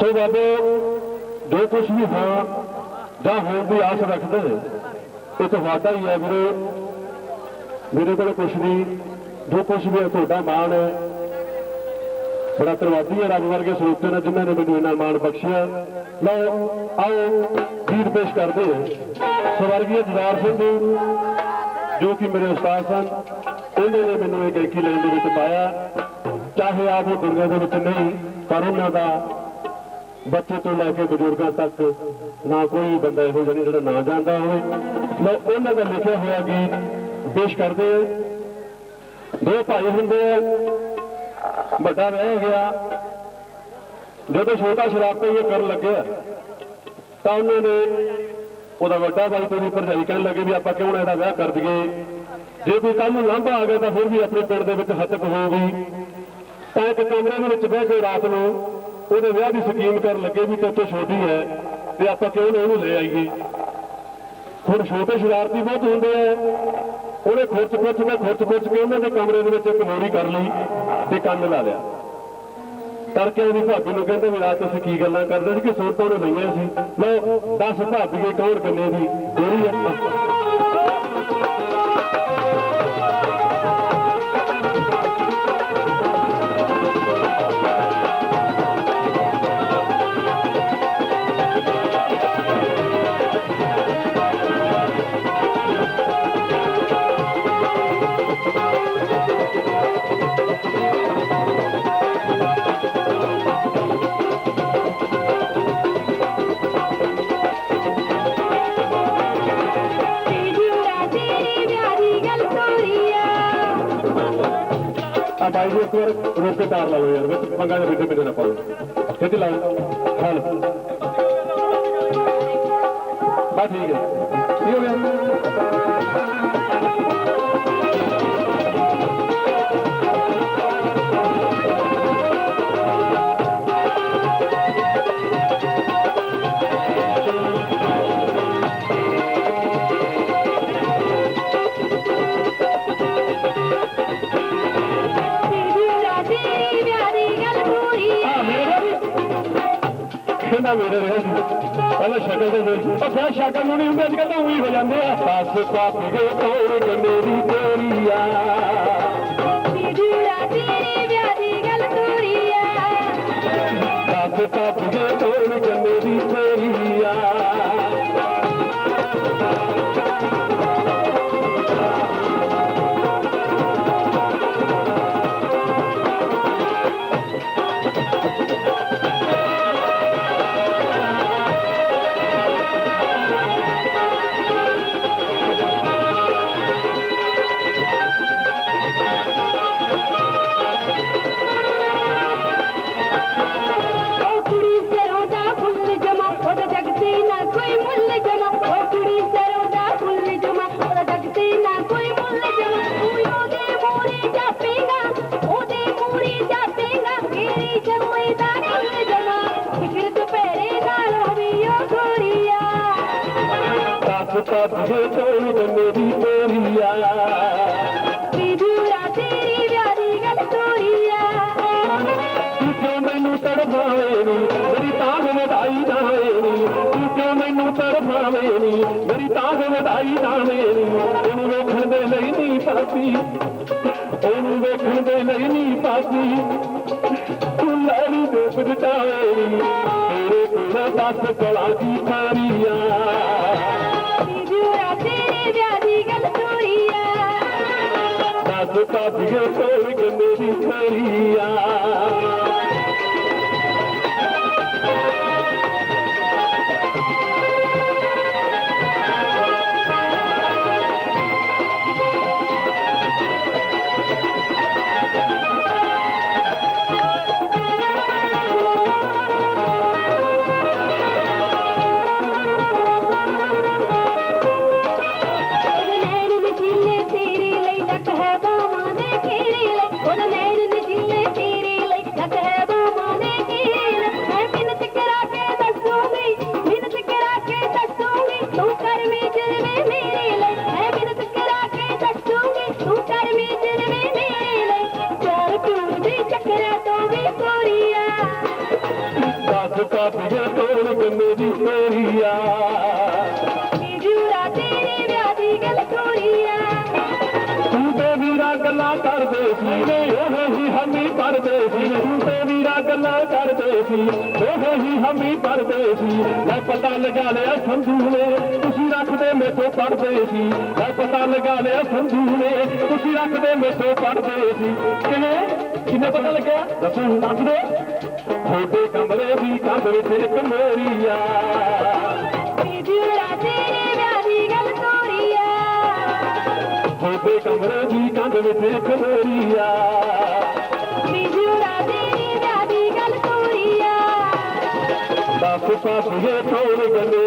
ਸੋ ਬਾਬੇ, ਜੋ ਕੁਝ ਵੀ ਹਾਂ ਜਾਂ ਹੋਣ ਦੀ ਆਸ ਰੱਖਦੇ ਇਹ ਤੁਹਾਡਾ ਹੀ ਹੈ ਵੀਰੇ। ਮੇਰੇ ਕੋਲ ਕੁਝ ਨਹੀਂ, ਜੋ ਕੁਝ ਵੀ ਹੈ ਤੁਹਾਡਾ ਮਾਣ ਹੈ। ਬੜਾ ਧੰਨਵਾਦੀ ਹੈ ਰੱਬ ਵਰਗੇ ਸਰੋਤੇ ਨੇ ਜਿਨ੍ਹਾਂ ਨੇ ਮੈਨੂੰ ਇਹਨਾਂ ਮਾਣ ਬਖਸ਼ਿਆ। ਲਓ, ਆਓ, ਗੀਤ ਪੇਸ਼ ਕਰਦੇ ਹਾਂ। ਸਵਰਗੀ ਜਦਾਰ ਸਿੰਘ ਜੀ, ਜੋ ਕਿ ਮੇਰੇ ਉਸਤਾਦ ਸਨ, ਉਹਨਾਂ ਨੇ ਮੈਨੂੰ ਇਹ ਗਾਇਕੀ ਲਾਈਨ ਦੇ ਵਿੱਚ ਪਾਇਆ। ਚਾਹੇ ਆਪ ਉਹ ਦੁਨੀਆ ਦੇ ਵਿੱਚ ਨਹੀਂ, ਪਰ ਉਹਨਾਂ ਦਾ ਬੱਚੇ ਤੋਂ ਲੈ ਕੇ ਬਜ਼ੁਰਗਾਂ ਤੱਕ, ਨਾ ਕੋਈ ਬੰਦਾ ਇਹੋ ਜਿਹਾ ਨਹੀਂ ਜਿਹੜਾ ਨਾ ਜਾਣਦਾ ਹੋਵੇ। ਲਓ, ਉਹਨਾਂ ਦਾ ਲਿਖਿਆ ਹੋਇਆ ਗੀਤ ਪੇਸ਼ ਕਰਦੇ ਹਾਂ। ਦੋ ਭਾਈ ਹੁੰਦੇ ਆ, ਵੱਡਾ ਰਹਿ ਗਿਆ। ਜਦੋਂ ਛੋਟਾ ਸ਼ਰਾਬ ਪਈ ਕਰਨ ਲੱਗਿਆ, ਤਾਂ ਉਹਨਾਂ ਨੇ ਉਹਦਾ ਵੱਡਾ ਭਾਈ ਤੇ ਭਰਜਾਈ ਕਹਿਣ ਲੱਗੇ ਵੀ ਆਪਾਂ ਕਿਉਂ ਨਾ ਇਹਦਾ ਵਿਆਹ ਕਰ ਦਈਏ। ਜੇ ਕੋਈ ਕੱਲ ਨੂੰ ਲਾਂਭਾ ਆ ਗਿਆ ਤਾਂ ਫਿਰ ਵੀ ਆਪਣੇ ਪਿੰਡ ਦੇ ਵਿੱਚ ਹੱਤਕ ਹੋਊਗੀ। ਤਾਂ ਇੱਕ ਕਮਰੇ ਦੇ ਵਿੱਚ ਬਹਿ ਕੇ ਰਾਤ ਨੂੰ ਉਹਦੇ ਵਿਆਹ ਦੀ ਸਕੀਮ ਕਰਨ ਲੱਗੇ ਵੀ ਤੇ ਛੋਟੀ ਹੈ ਤੇ ਆਪਾਂ ਕਿਉਂ ਨਾ ਉਹਨੂੰ ਲੈ ਆਈਏ। ਹੁਣ ਛੋਟੇ ਸ਼ਰਾਰਤੀ ਬਹੁਤ ਹੁੰਦੇ ਆ। ਉਹਨੇ ਖੁਰਚ ਖੁਰਚ ਕੇ ਖੁਰਚ ਖੁਰਚ ਕੇ ਉਹਨਾਂ ਦੇ ਕਮਰੇ ਦੇ ਵਿੱਚ ਇੱਕ ਮੋਰੀ ਕਰ ਲਈ ਤੇ ਕੰਨ ਲਾ ਲਿਆ। ਕਰਕੇ ਉਹਦੀ ਭਾਬੀ ਨੂੰ ਕਹਿੰਦੇ ਵੀ ਰਾਤ ਤੁਸੀਂ ਕੀ ਗੱਲਾਂ ਕਰਦੇ ਸੀ ਕਿ ਸੁਰ ਤੋਂ ਲਈਆਂ ਸੀ। ਲਓ, ਦੱਸ ਭਾਬੀਏ ਕੌਣ ਕੰਨੇ ਦੀ ਗੋਰੀ روٽ ٽو يار مان ڏنا پوندو ٺيڪ آهي ਕਹਿੰਦਾ ਮੇਰੇ ਰਹਿ ਪਹਿਲਾਂ ਸ਼ਕਲ ਦੇ ਵਿੱਚ ਉਹ ਫਿਰ ਸ਼ਕਲ ਨੂੰ ਨਹੀਂ ਹੁੰਦੇ ਅੱਜ ਕੱਲ੍ਹ ਤਾਂ ਉਹੀ ਹੋ ਜਾਂਦੇ ਆ। ਸੱਸ ਪਾਪ ਗਏ ਤੋੜ ਕੇ ਮੇਰੀ ਤੇਰੀਆ ਜੂੜਾ ਤੇਰੀ ਪਿਆਰੀ ਗੱਲ ਤੋਰੀਆ ਸੱਸ ਪਾਪ ਗਏ ਤੇਰੀ ਪਿਆਰੀ ਗੱਲ ਤੋਰੀਆ ਤੂੰ ਕਿਉਂ ਮੈਨੂੰ ਤੜਫਾਵੇਂ ਨੀ ਮੇਰੀ ਤਾਂਘ ਵਧਾਈ ਜਾਵੇਂ ਨੀ ਤੂੰ ਕਿਉਂ ਮੈਨੂੰ ਤੜਫਾਵੇਂ ਨੀ ਮੇਰੀ ਤਾਂਘ ਵਧਾਈ ਜਾਵੇ ਨੀ ਉਹਨੂੰ ਵੇਖਣ ਦੇ ਲਈ ਨਹੀਂ ਪਾਪੀ ਤੈਨੂੰ ਵੇਖਣ ਦੇ ਲਈ ਨਹੀਂ ਪਾਪੀ ਤੂੰ ਲੈਣੀ ਦੇ ਬਜਟਾਵੇਂ ਨੀ ਤੇਰੇ ਕੋਲ ਦੱਸ ਕਲਾ ਦੀ ਖਾਰੀਆਂ ਕਾਪੀਏ ਤੋੜ ਗੰਨੇ ਦੀ ਤੋਰੀਆ ਗੱਲ ਥੋੜੀਆ ਤੂੰ ਤੇ ਵੀਰਾ ਗੱਲਾਂ ਕਰਦੇ ਸੀ ਉਹ ਹੀ ਹਮੀ ਕਰਦੇ ਸੀ। ਤੂੰ ਤੇ ਵੀਰਾ ਗੱਲਾਂ ਕਰਦੇ ਸੀ ਉਹ ਹੀ ਹਮੀ ਕਰਦੇ ਸੀ। ਮੈਂ ਪਤਾ ਲਗਾ ਲਿਆ ਸੰਧੂ ਨੇ ਤੁਸੀਂ ਰੱਖਦੇ ਮੇਥੋਂ ਪੜਦੇ ਸੀ। ਮੈਂ ਪਤਾ ਲਗਾ ਲਿਆ ਸੰਧੂ ਨੇ ਤੁਸੀਂ ਰੱਖਦੇ ਮੇਥੋਂ ਪੜਦੇ ਸੀ। ਕਿਵੇਂ? ਕਿਵੇਂ ਪਤਾ ਲੱਗਿਆ? ਦੱਸੋ ਦੱਸ ਦੇ ڪمرا جي ڪندا سٺي تولي ڪندي